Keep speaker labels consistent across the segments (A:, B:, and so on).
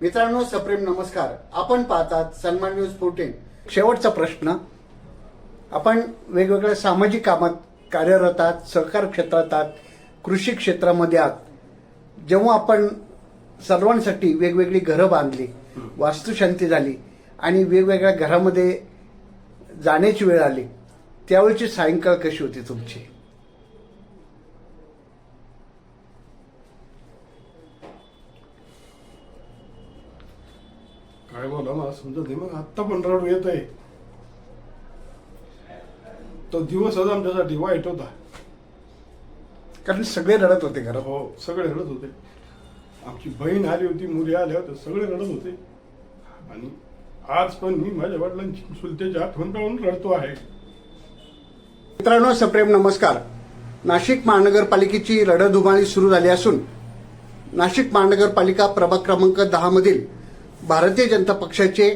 A: मित्रांनो सप्रेम नमस्कार. आपण पाहतात सन्मान न्यूज फोर्टीन शेवटचा प्रश्न. आपण वेगवेगळ्या सामाजिक कामात कार्यरत आहात सहकार क्षेत्रात आहात कृषी क्षेत्रामध्ये आहात. जेव्हा आपण सर्वांसाठी वेगवेगळी घरं बांधली वास्तुशांती झाली आणि वेगवेगळ्या घरामध्ये जाण्याची वेळ आली त्यावेळची सायंकाळ कशी होती तुमची?
B: काय बोला मला समजत नाही मग आत्ता पण रडू येत आहे. तो दिवसच आमच्यासाठी वाईट होता.
A: कारण सगळे रडत होते घरात.
B: हो सगळे रडत होते. आमची बहीण आली होती मुली आल्या होत्या सगळे रडत होते. आणि आज पण मी माझ्या वडिलांची सुलतेची आठवण काढून रडतो आहे.
A: मित्रांनो सप्रेम नमस्कार. नाशिक महानगरपालिकेची रणधुमाळी सुरू झाली असून नाशिक महानगरपालिका प्रभाग क्रमांक दहा मधील भारतीय जनता पक्षाचे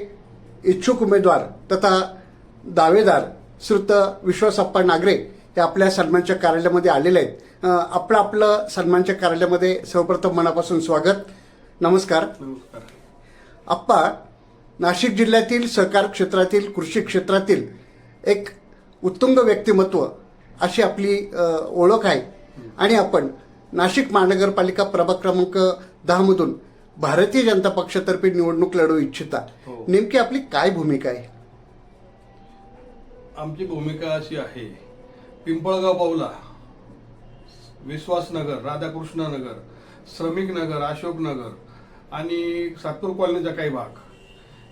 A: इच्छुक उमेदवार तथा दावेदार श्रुत विश्वासप्पा नागरे हे आपल्या सन्मानच्या कार्यालयामध्ये आलेले आहेत. आपलं आपलं सन्मानच्या कार्यालयामध्ये सर्वप्रथम मनापासून स्वागत. नमस्कार.
B: नमस्कार.
A: आप्पा नाशिक जिल्ह्यातील सहकार क्षेत्रातील कृषी क्षेत्रातील एक उत्तुंग व्यक्तिमत्व अशी आपली ओळख आहे. आणि आपण नाशिक महानगरपालिका प्रभाग क्रमांक दहा मधून भारतीय जनता पक्षातर्फे निवडणूक लढवू इच्छिता.
B: हो.
A: नेमकी आपली काय भूमिका आहे?
B: आमची भूमिका अशी आहे. पिंपळगाव पावला विश्वासनगर राधाकृष्ण नगर श्रमिक नगर अशोक नगर आणि सातपूर कॉलनीचा काही भाग.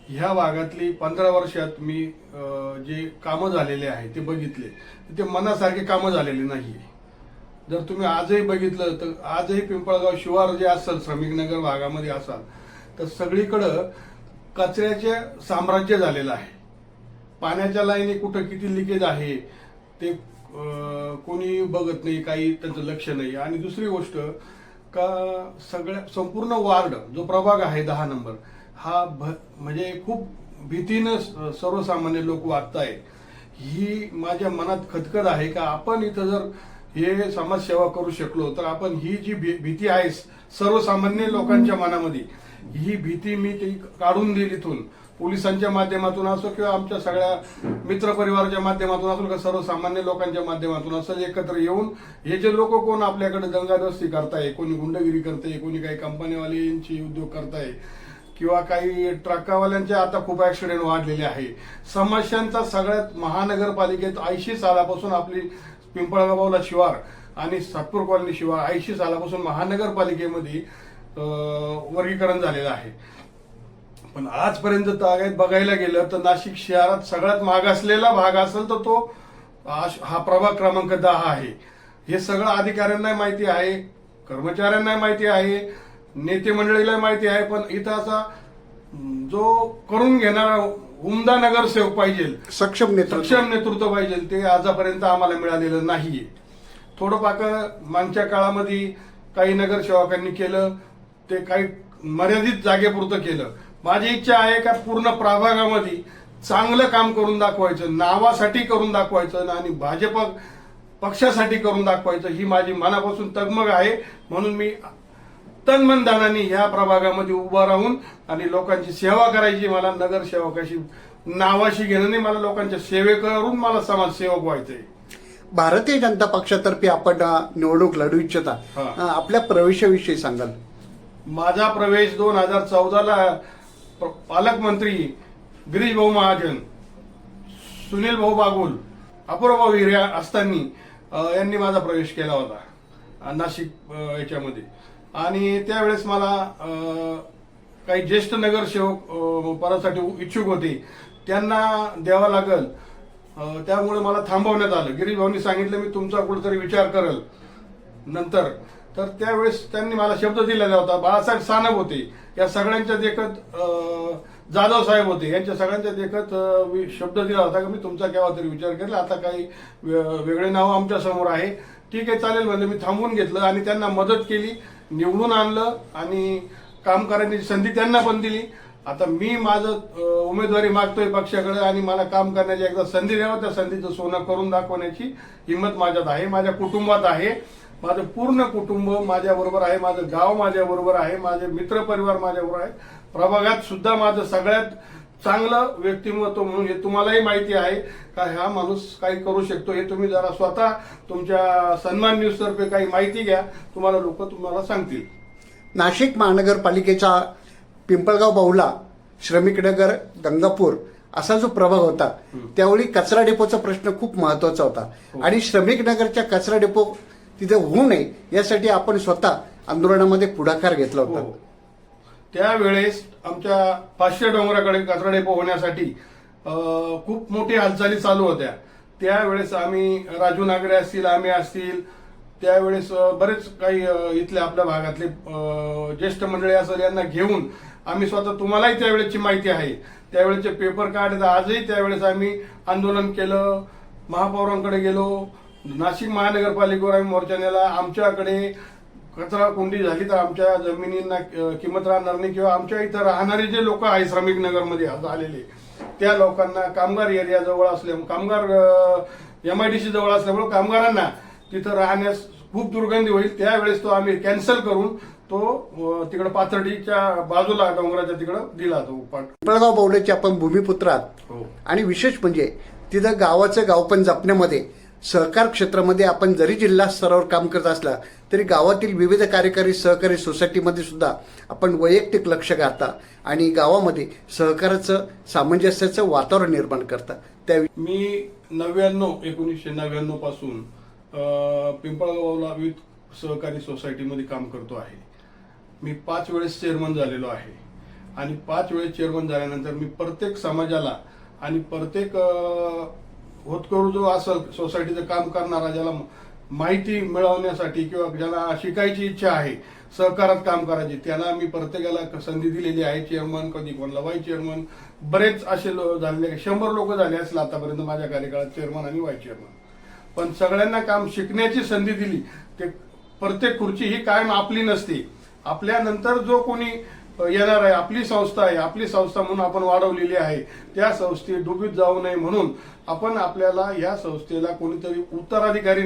B: ह्या भागातली पंधरा वर्षात मी अं, जे कामं झालेले आहे ते बघितले. ते मनासारखे कामं झालेले नाही जर तुम्ही आजही बघितलं तर आजही पिंपळगाव शिवार जे असेल श्रमिक नगर भागामध्ये असाल तर सगळीकडं कचऱ्याचे साम्राज्य झालेलं आहे. पाण्याच्या लाईने कुठं किती लिकेज आहे ते कोणी बघत नाही काही त्यांचं लक्ष नाही. आणि दुसरी गोष्ट का सगळ्या संपूर्ण वार्ड जो प्रभाग आहे दहा नंबर हा भ म्हणजे खूप भीतीनं स- सर्वसामान्य लोक वागताय ही माझ्या मनात खदखद आहे का? आपण इथं जर हे समाजसेवा करू शकलो तर आपण ही जी भी- भीती आहे सर्वसामान्य लोकांच्या मनामध्ये ही भीती मी ती काढून देईल इथून. पोलिसांच्या माध्यमातून असो किंवा आमच्या सगळ्या मित्रपरिवाराच्या माध्यमातून असो किंवा सर्वसामान्य लोकांच्या माध्यमातून असं एकत्र येऊन हे जे लोक कोण आपल्याकडे दंगादस्ती करताय कोणी गुंडगिरी करताय कोणी काही कंपनीवाल्यांची उद्योग करताय किंवा काही ट्रकावाल्यांचे आता खूप ऍक्सिडेंट वाढलेले आहे. समस्यांचा सगळ्यात महानगरपालिकेत ऐंशी सालापासून आपली पिंपळगावला शिवार आणि सातपूर कॉलनी शिवार ऐंशी सालापासून महानगरपालिकेमध्ये वर्गीकरण झालेलं आहे. पण आजपर्यंत तागायत बघायला गेलं तर नाशिक शहरात सगळ्यात मागासलेला भाग असेल तर तो हा प्रभाग क्रमांक दहा आहे. हे सगळं अधिकाऱ्यांना माहिती आहे कर्मचाऱ्यांना माहिती आहे नेते मंडळीला माहिती आहे पण इथं असा जो करून घेणारा उमदा नगरसेवक पाहिजे.
A: सक्षम नेतृत्व.
B: सक्षम नेतृत्व पाहिजे. ते आजपर्यंत आम्हाला मिळालेलं नाहीये. थोडं पाक मागच्या काळामध्ये काही नगरसेवकांनी केलं ते काही मर्यादित जागेपुरतं केलं. माझी इच्छा आहे का पूर्ण प्रभागामध्ये चांगलं काम करून दाखवायचं नावासाठी करून दाखवायचं आणि भाजप पक्षासाठी करून दाखवायचं ही माझी मनापासून तगमग आहे. म्हणून मी तनमनदानाने ह्या प्रभागामध्ये उभा राहून आणि लोकांची सेवा करायची. मला नगरसेवकाशी नावाशी घेणं नाही. मला लोकांच्या सेवे करून मला समाजसेवक व्हायचंय.
A: भारतीय जनता पक्षातर्फे आपण निवडणूक लढवू इच्छिता. आपल्या प्रवेशाविषयी सांगाल.
B: माझा प्रवेश दोन हजार चौदाला पालकमंत्री गिरीश भाऊ महाजन सुनील भाऊ बागुल अपूर्व हिऱ्या असताना यांनी माझा प्रवेश केला होता. नाशिक याच्यामध्ये. आणि त्यावेळेस मला काही ज्येष्ठ नगरसेवक पदासाठी इच्छुक होते. त्यांना द्यावं लागल. त्यामुळे मला थांबवण्यात आलं. गिरीश भाऊनी सांगितलं मी तुमचा कुठेतरी विचार करल नंतर. तर त्यावेळेस त्यांनी मला शब्द दिलेला होता. बाळासाहेब सानप होते. या सगळ्यांच्या देखत जाधव साहेब होते. यांच्या सगळ्यांच्या देखत मी शब्द दिला होता की मी तुमचा केव्हा तरी विचार केला आता काही वेगळे नाव आमच्यासमोर आहे. ठीक आहे चालेल म्हणजे मी थांबवून घेतलं आणि त्यांना मदत केली. निवडून आणलं आणि काम करण्याची संधी त्यांना पण दिली. आता मी माझं उमेदवारी मागतोय पक्षाकडे आणि मला काम करण्याची एकदा संधी द्यावं त्या संधीचं सोनं करून दाखवण्याची हिंमत माझ्यात आहे माझ्या कुटुंबात आहे. माझं पूर्ण कुटुंब माझ्याबरोबर आहे माझं गाव माझ्याबरोबर आहे माझे मित्रपरिवार माझ्याबरोबर आहे. प्रभागात सुद्धा माझं सगळ्यात चांगलं व्यक्तिमत्व म्हणून हे तुम्हालाही माहिती आहे का हा माणूस काही करू शकतो हे तुम्ही जरा स्वतः तुमच्या सन्मान न्यूज तर्फे काही माहिती घ्या. तुम्हाला लोक तुम्हाला सांगतील.
A: नाशिक महानगरपालिकेचा पिंपळगाव बाहुला श्रमिकनगर गंगापूर असा जो प्रभाग होता त्यावेळी कचरा डेपोचा प्रश्न खूप महत्त्वाचा होता. आणि श्रमिकनगरच्या कचरा डेपो तिथे होऊ नये यासाठी आपण स्वतः आंदोलनामध्ये पुढाकार घेतला होता.
B: हो. त्यावेळेस आमच्या पाचशे डोंगराकडे कचरा डेपो होण्यासाठी खूप मोठी हालचाली चालू होत्या. त्यावेळेस आम्ही राजू नागरे असतील आम्ही असतील त्यावेळेस बरेच काही इथल्या आपल्या भागातले ज्येष्ठ मंडळी असेल यांना घेऊन आम्ही स्वतः तुम्हालाही त्यावेळेची माहिती आहे. त्यावेळेचे पेपर काढ आजही त्यावेळेस आम्ही आंदोलन केलं महापौरांकडे गेलो नाशिक महानगरपालिकेवर आम्ही मोर्चा नेला आमच्याकडे कचरा कोंडी झाली तर आमच्या जमिनींना किंमत राहणार नाही किंवा आमच्या इथं राहणारे जे लोक आहे श्रमिक नगरमध्ये आलेले त्या लोकांना कामगार एरिया जवळ असल्यामुळे कामगार एम आय डी सी जवळ असल्यामुळे कामगारांना तिथं राहण्यास खूप दुर्गंधी होईल. त्यावेळेस तो आम्ही कॅन्सल करून तो तिकडं पाथर्डीच्या बाजूला डोंगराच्या तिकडं दिला तो पाठ
A: पिंपळगाव बाहुल्याचे आपण भूमिपुत्र आहात
B: हो.
A: आणि विशेष म्हणजे तिथं गावाचं गावपण जपण्यामध्ये सहकार क्षेत्रामध्ये आपण जरी जिल्हा स्तरावर काम करत असला तरी गावातील विविध कार्यकारी सहकारी सोसायटीमध्ये सुद्धा आपण वैयक्तिक लक्ष घालता आणि गावामध्ये सहकाराचं सामंजस्याचं वातावरण निर्माण करता. त्या
B: मी नव्याण्णव एकोणीसशे नव्याण्णवपासून पिंपळगावला विविध सहकारी सोसायटीमध्ये काम करतो आहे. मी पाच वेळेस चेअरमन झालेलो आहे. आणि पाच वेळेस चेअरमन झाल्यानंतर मी प्रत्येक समाजाला आणि प्रत्येक होतकरू जो असेल सोसायटीचं काम करणारा ज्याला माहिती मिळवण्यासाठी किंवा ज्याला शिकायची इच्छा आहे सहकारात काम करायची त्यांना मी प्रत्येकाला संधी दिलेली आहे. चेअरमन कधी कोणाला वाईस चेअरमन बरेच असे लोक झालेले शंभर लोक झाले असतील आतापर्यंत माझ्या कार्यकाळात चेअरमन आणि वाईस चेअरमन पण सगळ्यांना काम शिकण्याची संधी दिली. ते प्रत्येक खुर्ची ही कायम आपली नसते. आपल्यानंतर जो कोणी येणार आहे आपली संस्था आहे आपली संस्था म्हणून आपण वाढवलेली आहे त्या संस्थेत डुबीत जाऊ नये म्हणून आपण आपल्याला या संस्थेला कोणीतरी उत्तराधिकारी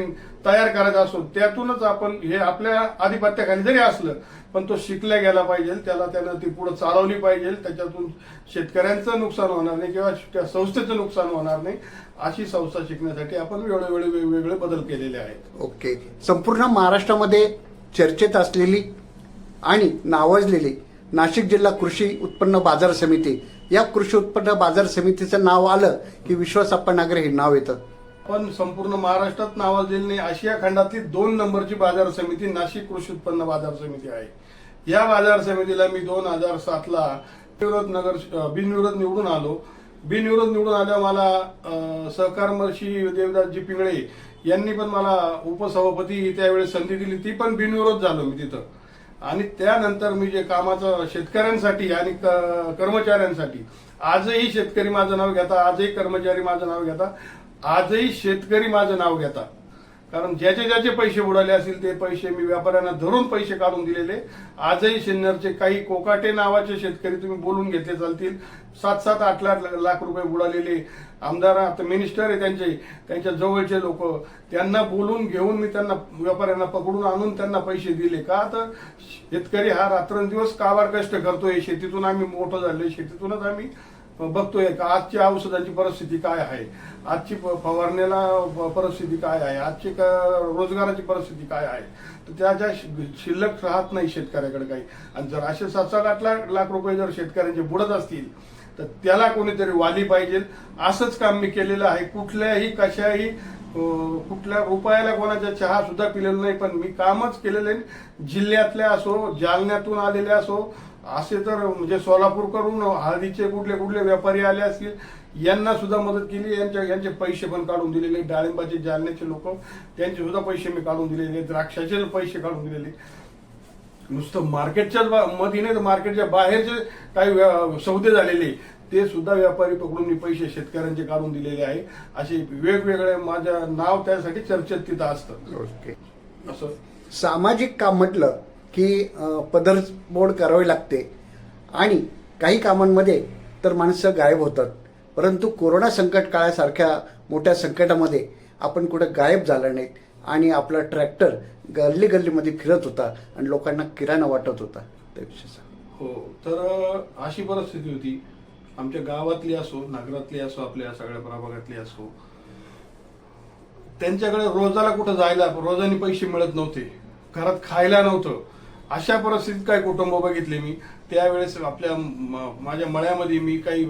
B: तयार करायचा असून त्यातूनच आपण हे आपल्या आधिपत्याखाली जरी असलं पण तो शिकला गेला पाहिजे त्याला त्यानं ती पुढे चालवली पाहिजे त्याच्यातून शेतकऱ्यांचं नुकसान होणार नाही किंवा त्या संस्थेचं नुकसान होणार नाही अशी संस्था शिकण्यासाठी आपण वेळोवेळी वेगवेगळे बदल केलेले आहेत.
A: ओके. संपूर्ण महाराष्ट्रामध्ये चर्चेत असलेली आणि नावाजलेली नाशिक जिल्हा कृषी उत्पन्न बाजार समिती या कृषी उत्पन्न बाजार समितीचं नाव आलं की विश्वास नागरे हे नाव येतं.
B: पण संपूर्ण महाराष्ट्रात नावाजलेली आशिया खंडातली दोन नंबरची बाजार समिती नाशिक कृषी उत्पन्न बाजार समिती आहे. या बाजार समितीला मी दोन हजार सातला विरोध नगर बिनविरोध निवडून आलो. बिनविरोध निवडून आल्या मला सहकारमर्षी देवदासजी पिंगळे यांनी पण मला उपसभापती त्यावेळेस संधी दिली. ती पण बिनविरोध झालो मी तिथं. आणि त्यानंतर मी जे कामाचं शेतकऱ्यांसाठी आणि कर्मचाऱ्यांसाठी आजही शेतकरी माझं नाव घेता आजही कर्मचारी माझं नाव घेता आजही शेतकरी माझं नाव घेता. कारण ज्याचे ज्याचे पैसे बुडाले असतील ते पैसे मी व्यापाऱ्यांना धरून पैसे काढून दिलेले. आजही सिन्नरचे काही कोकाटे नावाचे शेतकरी तुम्ही बोलून घेतले चालतील. सात सात आठ लाख लाख रुपये बुडालेले. आमदार आता मिनिस्टर आहे त्यांचे त्यांच्या जवळचे लोक. त्यांना बोलून घेऊन मी त्यांना व्यापाऱ्यांना पकडून आणून त्यांना पैसे दिले. का तर शेतकरी हा रात्रंदिवस काबार कष्ट करतोय. शेतीतून आम्ही मोठं झालोय. शेतीतूनच आम्ही बघतोय का आजची औषधाची परिस्थिती काय आहे? आजची प- फवारण्याला परिस्थिती काय आहे? आजची रोजगाराची परिस्थिती काय आहे? तर त्याच्या शि- शिल्लक राहत नाही शेतकऱ्याकडे काही. आणि जर असे सात सात आठ लाख लाख रुपये जर शेतकऱ्यांचे बुडत असतील तर त्याला कोणीतरी वाली पाहिजे. असंच काम मी केलेलं आहे. कुठल्याही कशाही कुठल्या रुपयाला कोणाच्या चहा सुद्धा पिलेला नाही पण मी कामच केलेलं आहे. जिल्ह्यातल्या असो जालन्यातून आलेले असो असे तर म्हणजे सोलापूर करून हळदीचे कुठले कुठले व्यापारी आले असतील यांना सुद्धा मदत केली यांच्या यांचे पैसे पण काढून दिलेले डाळिंबाचे जालन्याचे लोक त्यांचे सुद्धा पैसे मी काढून दिलेले द्राक्षाचे पैसे काढून दिलेले. नुसतं मार्केटच्याच मध्ये नाही तर मार्केटच्या बाहेरचे काही सौदे झालेले ते सुद्धा व्यापारी पकडून मी पैसे शेतकऱ्यांचे काढून दिलेले आहे. असे वेगवेगळे माझ्या नाव त्यासाठी चर्चेत तिथं असतं. असं.
A: सामाजिक काम म्हटलं की अं, पदरमोड करावी लागते. आणि काही कामांमध्ये तर माणसं गायब होतात. परंतु कोरोना संकट काळासारख्या मोठ्या संकटामध्ये आपण कुठं गायब झालं नाहीत आणि आपला ट्रॅक्टर गल्ली गल्लीमध्ये फिरत होता आणि लोकांना किराणा वाटत होता. त्याविषयी
B: हो तर अशी परिस्थिती होती. आमच्या गावातली असो नगरातली असो आपल्या सगळ्या प्रभागातली असो. त्यांच्याकडे रोजाला कुठं जायला रोजाने पैसे मिळत नव्हते. घरात खायला नव्हतं. अशा परिस्थितीत काही कुटुंब बघितले मी? त्यावेळेस आपल्या म- माझ्या मळ्यामध्ये मी काही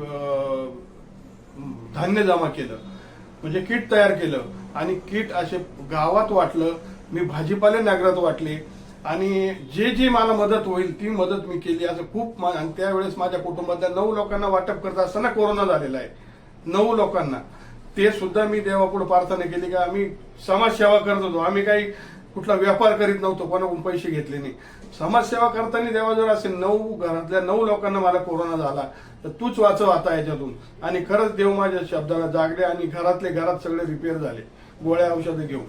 B: धान्य जमा केलं. म्हणजे किट तयार केलं. आणि किट असे गावात वाटलं मी भाजीपाले नगरात वाटले. आणि जे जे मला मदत होईल ती मदत मी केली. असं खूप आणि त्यावेळेस माझ्या कुटुंबातल्या नऊ लोकांना वाटप करत असताना कोरोना झालेला आहे. नऊ लोकांना. ते सुद्धा मी देवापुढे प्रार्थना केली की आम्ही समाजसेवा करत होतो. आम्ही काही कुठला व्यापार करीत नव्हतो कोणाकडून पैसे घेतले नाही. समाजसेवा करताना देवा जर असे नऊ घरातल्या नऊ लोकांना मला कोरोना झाला तर तूच वाचव आता याच्यातून. आणि खरंच देव माझ्या शब्दाला जागले आणि घरातले घरात सगळे रिपेअर झाले गोळ्या औषधं घेऊन.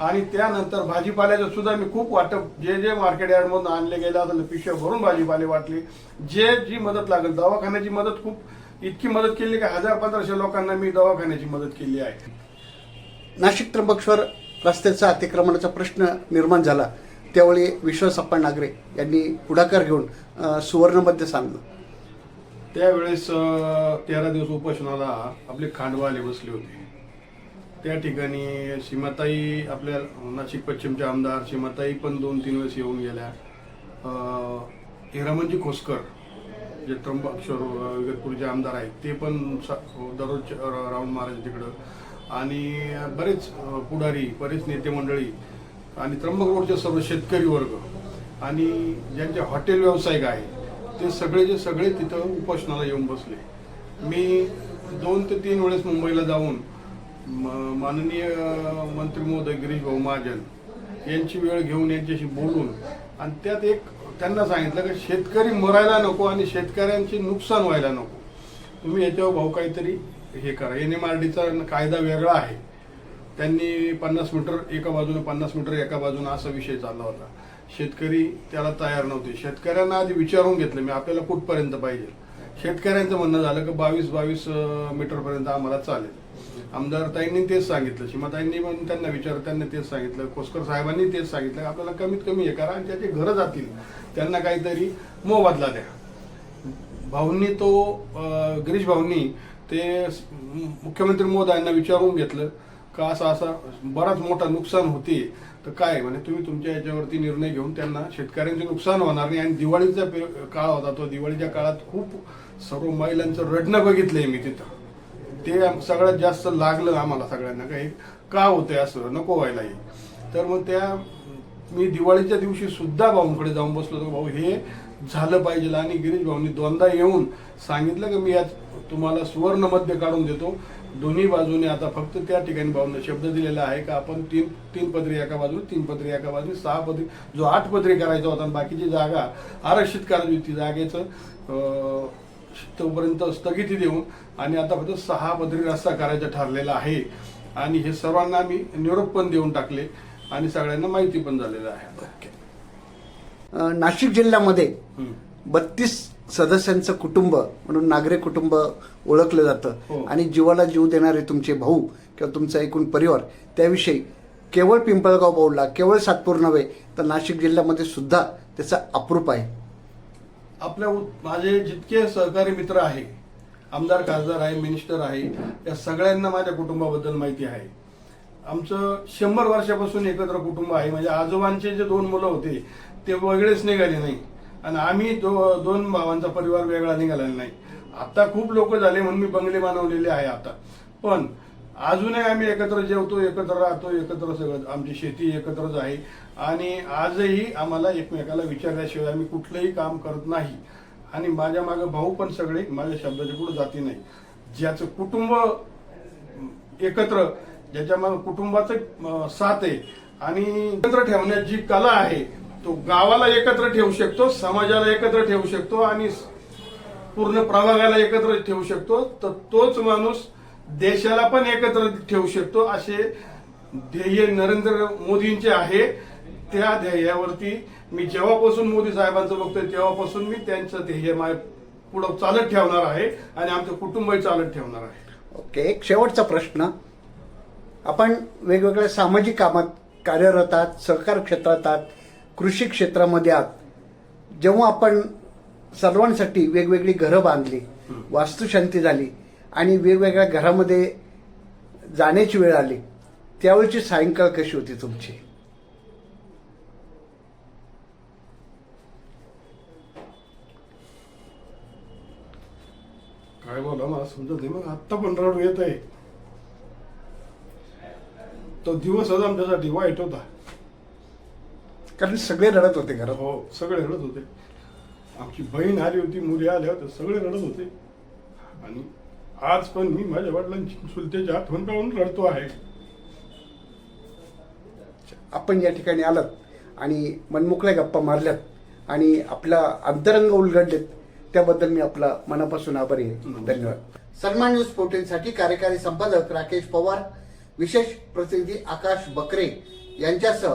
B: आणि त्यानंतर भाजीपाल्याचं सुद्धा मी खूप वाटप जे जे मार्केट यार्डमधून आणले गेले असेल पिशव्या भरून भाजीपाले वाटले. जे जी मदत लागेल दवाखान्याची मदत खूप इतकी मदत केली की हजार पंधराशे लोकांना मी दवाखान्याची मदत केली आहे.
A: नाशिक त्र्यंबकेश्वर रस्त्याचा अतिक्रमणाचा प्रश्न निर्माण झाला त्यावेळी विश्वासप्पा नागरे यांनी पुढाकार घेऊन सुवर्णमध्ये सांगलं.
B: त्यावेळेस तेरा दिवस उपोषणाला आपले खांडवाले बसले होते. त्या ठिकाणी सीमाताई आपल्या नाशिक पश्चिमचे आमदार सीमाताई पण दोन तीन वेळेस येऊन गेल्या. हिरामनजी खोसकर जे त्र्यंबकेश्वर इगतपूरचे आमदार आहेत ते पण दररोज राऊंड महाराज तिकडं. आणि बरेच पुढारी बरेच नेते मंडळी आणि त्र्यंबक रोडचे सर्व शेतकरी वर्ग आणि ज्यांचे हॉटेल व्यावसायिक आहे ते सगळे जे सगळे तिथं उपोषणाला येऊन बसले. मी दोन ते तीन वेळेस मुंबईला जाऊन म- माननीय मंत्री महोदय गिरीश भाऊ महाजन यांची वेळ घेऊन यांच्याशी बोलून आणि त्यात एक त्यांना सांगितलं की शेतकरी मरायला नको आणि शेतकऱ्यांचे नुकसान व्हायला नको. तुम्ही याच्यावर भाऊ काहीतरी हे करा. एन एम आर डीचा कायदा वेगळा आहे. त्यांनी पन्नास मीटर एका बाजूने पन्नास मीटर एका बाजूने असा विषय चालला होता. शेतकरी त्याला तयार नव्हते. शेतकऱ्यांना आधी विचारून घेतलं मी आपल्याला कुठपर्यंत पाहिजे? शेतकऱ्यांचं म्हणणं झालं की बावीस बावीस मीटरपर्यंत आम्हाला चालेल. आमदार ताईंनी तेच सांगितलं. सीमाताईंनी पण त्यांना विचार त्यांनी तेच सांगितलं. कोसकर साहेबांनी तेच सांगितलं. आपल्याला कमीत कमी हे करा आणि त्याचे घरं जातील. त्यांना काहीतरी मोबदला द्या. भाऊंनी तो गिरीश भाऊंनी ते मुख्यमंत्री मोदयांना विचारून घेतलं का असा असा बराच मोठा नुकसान होते तर काय म्हणे तुम्ही तुमच्या याच्यावरती निर्णय घेऊन त्यांना शेतकऱ्यांचे नुकसान होणार नाही. आणि दिवाळीचा काळ होता तो. दिवाळीच्या काळात खूप सर्व महिलांचं रडणं बघितलंय मी तिथं. ते सगळ्यात जास्त लागलं आम्हाला सगळ्यांना. काही का होतंय असं? नको व्हायला हे. तर मग त्या मी दिवाळीच्या दिवशी सुद्धा भाऊंकडे जाऊन बसलो होतो. भाऊ हे झालं पाहिजे. आणि गिरीश भाऊंनी दोनदा येऊन सांगितलं की मी आज तुम्हाला सुवर्ण मध्य काढून देतो. दोन्ही बाजूने आता फक्त त्या ठिकाणी भाऊंना शब्द दिलेला आहे का आपण तीन तीन पदरी एका बाजूने तीन पदरी एका बाजूने सहा पदरी जो आठ पदरी करायचा होता आणि बाकीची जागा आरक्षित करायची होती जागेचं तोपर्यंत स्थगिती देऊन आणि आता फक्त सहा पदरी रस्ता करायचा ठरलेला आहे. आणि हे सर्वांना आम्ही निरोप पण देऊन टाकले आणि सगळ्यांना माहिती पण झालेलं आहे.
A: नाशिक जिल्ह्यामध्ये. बत्तीस सदस्यांचं कुटुंब म्हणून नागरे कुटुंब ओळखलं
B: हो.
A: जातं आणि जीवाला जीव देणारे तुमचे भाऊ किंवा तुमचा एकूण परिवार त्याविषयी केवळ पिंपळगाव पाऊलला केवळ सातपूर नव्हे तर नाशिक जिल्ह्यामध्ये सुद्धा त्याचा अप्रूप आहे.
B: आपल्या माझे जितके सहकारी मित्र आहे आमदार खासदार आहे मिनिस्टर आहे या सगळ्यांना माझ्या कुटुंबाबद्दल माहिती आहे. आमचं शंभर वर्षापासून एकत्र कुटुंब आहे. म्हणजे आजोबांचे जे दोन मुलं होते ते वेगळेच निघाले नाही. आणि आम्ही दो, दोन भावांचा परिवार वेगळा निघालेला नाही. आता खूप लोक झाले म्हणून मी बंगले बनवलेले आहे आता. पण अजूनही आम्ही एकत्र जेवतो एकत्र राहतो एकत्र सगळं आमची शेती एकत्रच आहे. आणि आजही आम्हाला एकमेकाला विचारल्याशिवाय आम्ही कुठलंही काम करत नाही. आणि माझ्या मागे भाऊ पण सगळे माझ्या शब्दाच्या पुढे जाती नाही. ज्याचं कुटुंब एकत्र ज्याच्या मग कुटुंबाचं साथ आहे. आणि एकत्र ठेवण्याची जी कला आहे तो गावाला एकत्र ठेवू शकतो समाजाला एकत्र ठेवू शकतो आणि पूर्ण प्रभागाला एकत्र ठेवू शकतो. तर तोच माणूस देशाला पण एकत्र ठेवू शकतो असे ध्येय नरेंद्र मोदींचे आहे. त्या ध्येयावरती मी जेव्हापासून मोदी साहेबांचं बघतोय तेव्हापासून मी त्यांचं ध्येय माय पुढं चालत ठेवणार आहे आणि आमचं कुटुंबही चालत ठेवणार आहे.
A: ओके एक शेवटचा प्रश्न. आपण वेगवेगळ्या सामाजिक कामात कार्यरत आहात सहकार क्षेत्रात आहात. कृषी क्षेत्रामध्ये आहात जेव्हा आपण सर्वांसाठी वेगवेगळी घरं बांधली वास्तुशांती झाली आणि वेगवेगळ्या घरामध्ये जाण्याची वेळ आली त्यावेळची सायंकाळ कशी होती तुमची?
B: काय बोला मला समजत नाही. मग आत्ता पण रडू येत आहे. तो दिवसच आमच्यासाठी वाईट होता.
A: कारण सगळे रडत होते घरात.
B: हो सगळे रडत होते. आमची बहीण आली होती मुली आल्या होत्या सगळे रडत होते. आणि आज पण मी माझ्या वडिलांची चुलत्याची आठवण काढून रडतो आहे.
A: आपण या ठिकाणी आलात आणि मनमोकळ्या गप्पा मारल्यात आणि आपला अंतरंग उलगडलेत. त्याबद्दल मी आपला मनापासून आभारी आहे. धन्यवाद. सन्मान न्यूज फोर्टीनसाठी कार्यकारी संपादक राकेश पवार विशेष प्रतिनिधी आकाश बकरे यांच्यासह